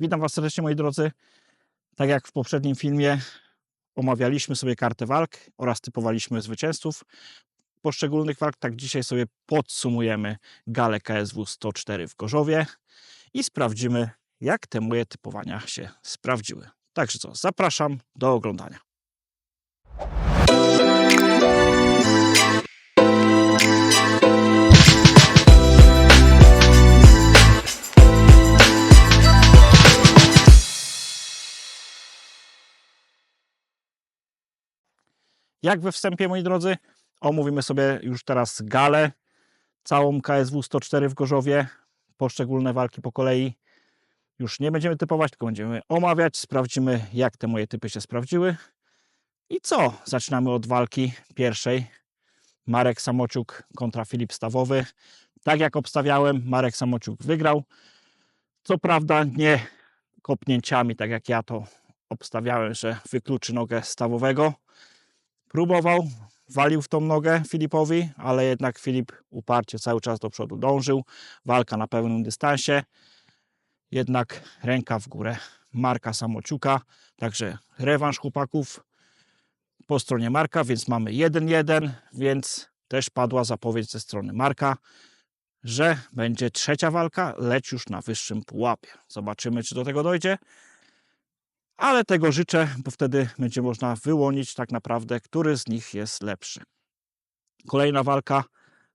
Witam Was serdecznie, moi drodzy. Tak jak w poprzednim filmie, omawialiśmy sobie kartę walk oraz typowaliśmy zwycięzców poszczególnych walk, tak dzisiaj sobie podsumujemy galę KSW 104 w Gorzowie i sprawdzimy, jak te moje typowania się sprawdziły. Także co, zapraszam do oglądania. Jak we wstępie, moi drodzy, omówimy sobie już teraz galę, całą KSW 104 w Gorzowie, poszczególne walki po kolei. Już nie będziemy typować, tylko będziemy omawiać, sprawdzimy jak te moje typy się sprawdziły. I co? Zaczynamy od walki pierwszej. Marek Samociuk kontra Filip Stawowy. Tak jak obstawiałem, Marek Samociuk wygrał. Co prawda nie kopnięciami, tak jak ja to obstawiałem, że wykluczy nogę Stawowego. Próbował, walił w tą nogę Filipowi, ale jednak Filip uparcie cały czas do przodu dążył. Walka na pełnym dystansie. Jednak ręka w górę Marka Samociuka. Także rewanż chłopaków po stronie Marka, więc mamy 1-1, więc też padła zapowiedź ze strony Marka, że będzie trzecia walka, lecz już na wyższym pułapie. Zobaczymy, czy do tego dojdzie. Ale tego życzę, bo wtedy będzie można wyłonić tak naprawdę, który z nich jest lepszy. Kolejna walka.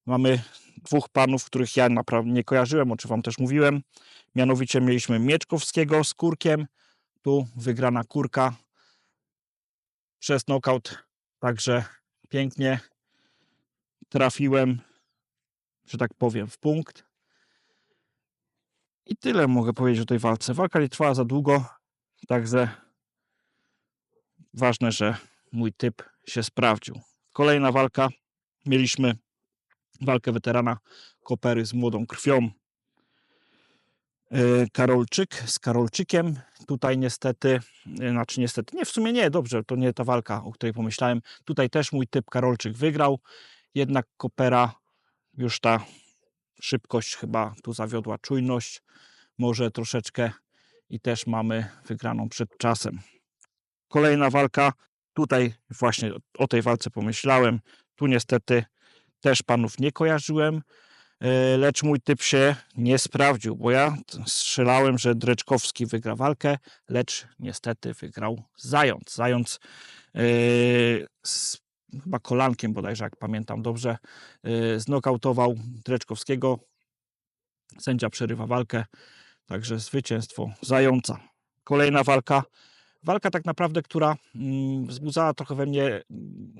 Mamy dwóch panów, których ja naprawdę nie kojarzyłem, o czym Wam też mówiłem. Mianowicie mieliśmy Mieczkowskiego z Kurkiem. Tu wygrana Kurka przez knockout. Także pięknie trafiłem, że tak powiem, w punkt. I tyle mogę powiedzieć o tej walce. Walka nie trwała za długo, także ważne, że mój typ się sprawdził. Kolejna walka. Mieliśmy walkę weterana Kopery z młodą krwią. Yy, Karolczyk z Karolczykiem. Tutaj niestety, yy, znaczy niestety, nie w sumie nie, dobrze, to nie ta walka, o której pomyślałem. Tutaj też mój typ Karolczyk wygrał, jednak Kopera już ta szybkość chyba tu zawiodła czujność, może troszeczkę i też mamy wygraną przed czasem. Kolejna walka, tutaj właśnie o tej walce pomyślałem, tu niestety też panów nie kojarzyłem, yy, lecz mój typ się nie sprawdził, bo ja strzelałem, że Dreczkowski wygra walkę, lecz niestety wygrał Zając. Zając yy, z chyba kolankiem bodajże, jak pamiętam dobrze, yy, znokautował Dreczkowskiego. Sędzia przerywa walkę, także zwycięstwo Zająca. Kolejna walka, walka tak naprawdę, która mm, wzbudzała trochę we mnie mm,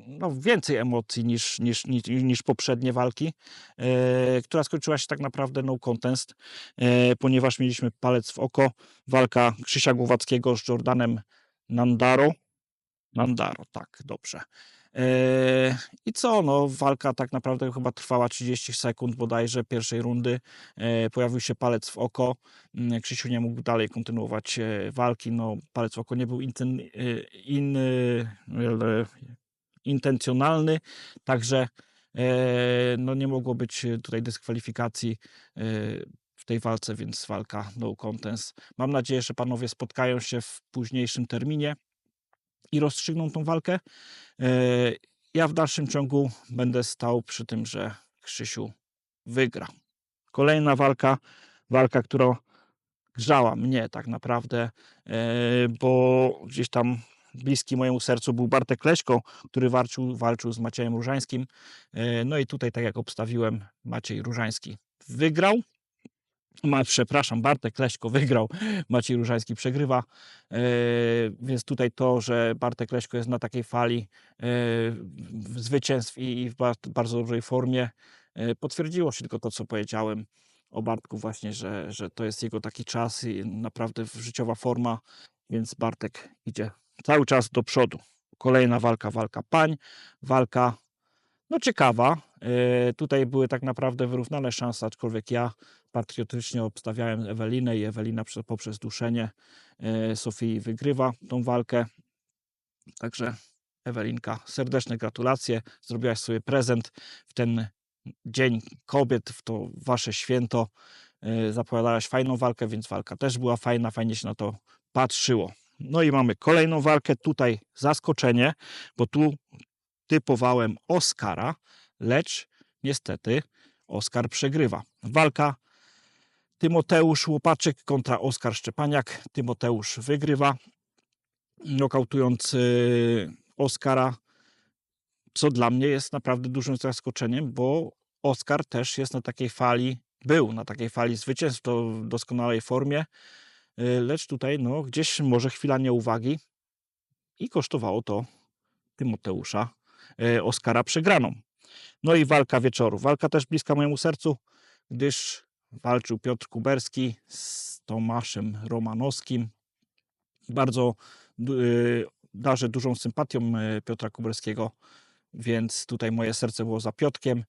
no, więcej emocji niż, niż, niż, niż poprzednie walki, e, która skończyła się tak naprawdę no contest, e, ponieważ mieliśmy palec w oko. Walka Krzysia Głowackiego z Jordanem Nandaro. Nandaro, tak, dobrze. E, I co? No, walka tak naprawdę chyba trwała 30 sekund bodajże pierwszej rundy. E, Pojawił się palec w oko. Mm, Krzysiu nie mógł dalej kontynuować e, walki. No, palec w oko nie był inten, in, intencjonalny, także no, nie mogło być tutaj dyskwalifikacji w tej walce, więc walka no contest. Mam nadzieję, że panowie spotkają się w późniejszym terminie i rozstrzygną tą walkę. E, Ja w dalszym ciągu będę stał przy tym, że Krzysiu wygra. Kolejna walka, walka, która grzała mnie tak naprawdę, e, bo gdzieś tam bliski mojemu sercu był Bartek Leśko, który walczył, walczył z Maciejem Różańskim. E, No i tutaj, tak jak obstawiłem, Maciej Różański wygrał. Ma, przepraszam, Bartek Leśko wygrał, Maciej Różański przegrywa. E, więc tutaj to, że Bartek Leśko jest na takiej fali e, zwycięstw i, i w ba- bardzo dobrej formie, e, potwierdziło się tylko to, co powiedziałem o Bartku właśnie, że, że to jest jego taki czas i naprawdę życiowa forma, więc Bartek idzie cały czas do przodu. Kolejna walka, walka pań, walka no ciekawa. Tutaj były tak naprawdę wyrównane szanse, aczkolwiek ja patriotycznie obstawiałem Ewelinę i Ewelina prze- poprzez duszenie e, Sofii wygrywa tą walkę. Także Ewelinka, serdeczne gratulacje. Zrobiłaś sobie prezent w ten Dzień Kobiet, w to wasze święto. e, zapowiadałaś fajną walkę, więc walka też była fajna, fajnie się na to patrzyło. No i mamy kolejną walkę, tutaj zaskoczenie, bo tu typowałem Oscara, lecz niestety Oskar przegrywa. Walka Tymoteusz Łopaczyk kontra Oskar Szczepaniak. Tymoteusz wygrywa, nokautując Oskara, co dla mnie jest naprawdę dużym zaskoczeniem, bo Oskar też jest na takiej fali, był na takiej fali zwycięstw to w doskonałej formie, lecz tutaj no, gdzieś może chwila nieuwagi i kosztowało to Tymoteusza y, Oskara przegraną. No i walka wieczoru. Walka też bliska mojemu sercu, gdyż walczył Piotr Kuberski z Tomaszem Romanowskim. Bardzo y, darzę dużą sympatią y, Piotra Kuberskiego, więc tutaj moje serce było za Piotkiem.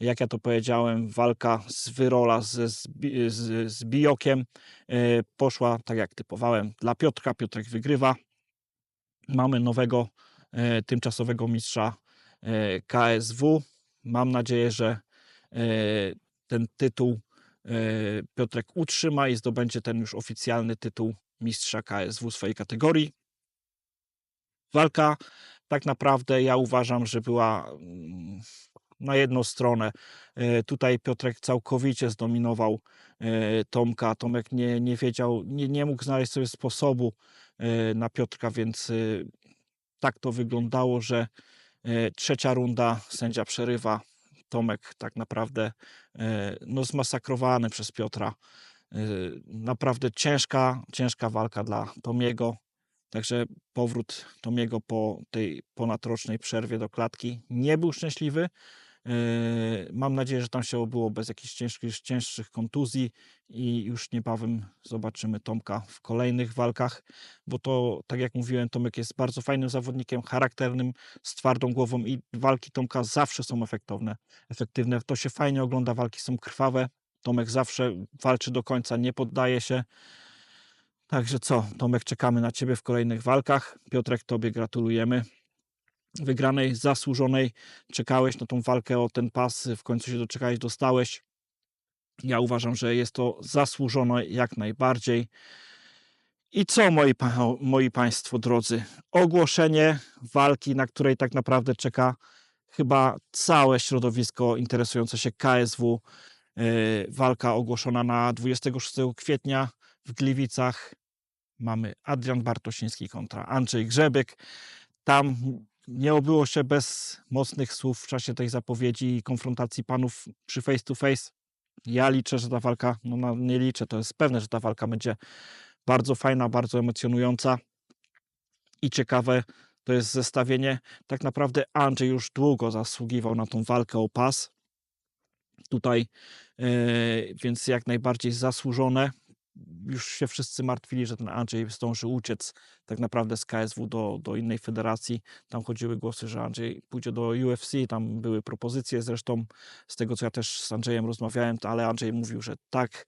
Jak ja to powiedziałem, walka z Wyrola z, z, z, z Bijokiem y, poszła tak jak typowałem dla Piotrka. Piotrek wygrywa. Mamy nowego tymczasowego mistrza KSW. Mam nadzieję, że ten tytuł Piotrek utrzyma i zdobędzie ten już oficjalny tytuł mistrza KSW swojej kategorii. Walka tak naprawdę ja uważam, że była mm, na jedną stronę. Tutaj Piotrek całkowicie zdominował Tomka. Tomek nie, nie wiedział, nie, nie mógł znaleźć sobie sposobu na Piotrka, więc tak to wyglądało, że trzecia runda, sędzia przerywa, Tomek tak naprawdę e, no, zmasakrowany przez Piotra. E, naprawdę ciężka, ciężka walka dla Tomiego. Także powrót Tomiego po tej ponadrocznej przerwie do klatki nie był szczęśliwy. Yy, mam nadzieję, że tam się obyło bez jakichś ciężkich, cięższych kontuzji i już niebawem zobaczymy Tomka w kolejnych walkach, bo to, tak jak mówiłem, Tomek jest bardzo fajnym zawodnikiem, charakternym, z twardą głową i walki Tomka zawsze są efektowne, efektywne. To się fajnie ogląda, walki są krwawe. Tomek zawsze walczy do końca, nie poddaje się. Także co, Tomek, czekamy na Ciebie w kolejnych walkach. Piotrek, Tobie gratulujemy wygranej, zasłużonej. Czekałeś na tą walkę o ten pas, w końcu się doczekałeś, dostałeś. Ja uważam, że jest to zasłużone jak najbardziej. I co, moi, moi Państwo drodzy? Ogłoszenie walki, na której tak naprawdę czeka chyba całe środowisko interesujące się KSW. Yy, walka ogłoszona na 26 kwietnia w Gliwicach. Mamy Adrian Bartosiński kontra Andrzej Grzebek. Tam nie obyło się bez mocnych słów w czasie tej zapowiedzi i konfrontacji panów przy face to face. Ja liczę, że ta walka, no nie liczę, to jest pewne, że ta walka będzie bardzo fajna, bardzo emocjonująca i ciekawe to jest zestawienie. Tak naprawdę Andrzej już długo zasługiwał na tą walkę o pas. Tutaj, yy, więc jak najbardziej zasłużone już się wszyscy martwili, że ten Andrzej zdąży uciec tak naprawdę z KSW do, do innej federacji. Tam chodziły głosy, że Andrzej pójdzie do UFC, tam były propozycje zresztą z tego, co ja też z Andrzejem rozmawiałem, ale Andrzej mówił, że tak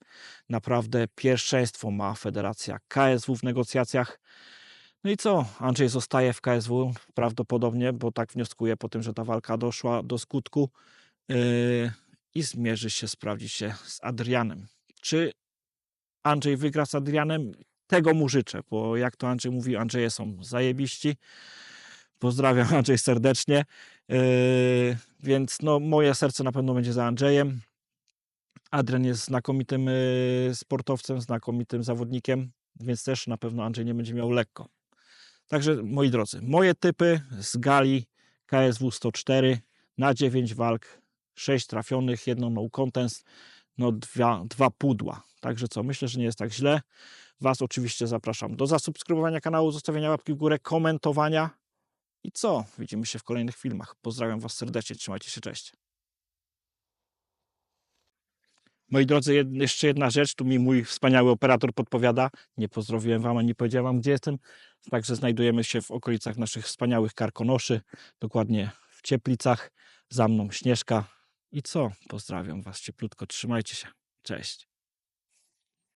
naprawdę pierwszeństwo ma federacja KSW w negocjacjach. No i co? Andrzej zostaje w KSW prawdopodobnie, bo tak wnioskuje po tym, że ta walka doszła do skutku yy, i zmierzy się, sprawdzi się z Adrianem. Czy Andrzej wygra z Adrianem. Tego mu życzę, bo jak to Andrzej mówi, Andrzeje są zajebiści. Pozdrawiam Andrzej serdecznie. Yy, więc no, moje serce na pewno będzie za Andrzejem. Adrian jest znakomitym yy, sportowcem, znakomitym zawodnikiem, więc też na pewno Andrzej nie będzie miał lekko. Także moi drodzy, moje typy z gali KSW 104 na 9 walk, 6 trafionych, jedno no contest, no dwa, dwa pudła. Także co, myślę, że nie jest tak źle. Was oczywiście zapraszam do zasubskrybowania kanału, zostawienia łapki w górę, komentowania. I co? Widzimy się w kolejnych filmach. Pozdrawiam Was serdecznie, trzymajcie się, cześć. Moi drodzy, jeszcze jedna rzecz, tu mi mój wspaniały operator podpowiada. Nie pozdrowiłem Wam, ani powiedziałem Wam, gdzie jestem. Także znajdujemy się w okolicach naszych wspaniałych karkonoszy, dokładnie w Cieplicach. Za mną Śnieżka. I co? Pozdrawiam Was cieplutko, trzymajcie się. Cześć.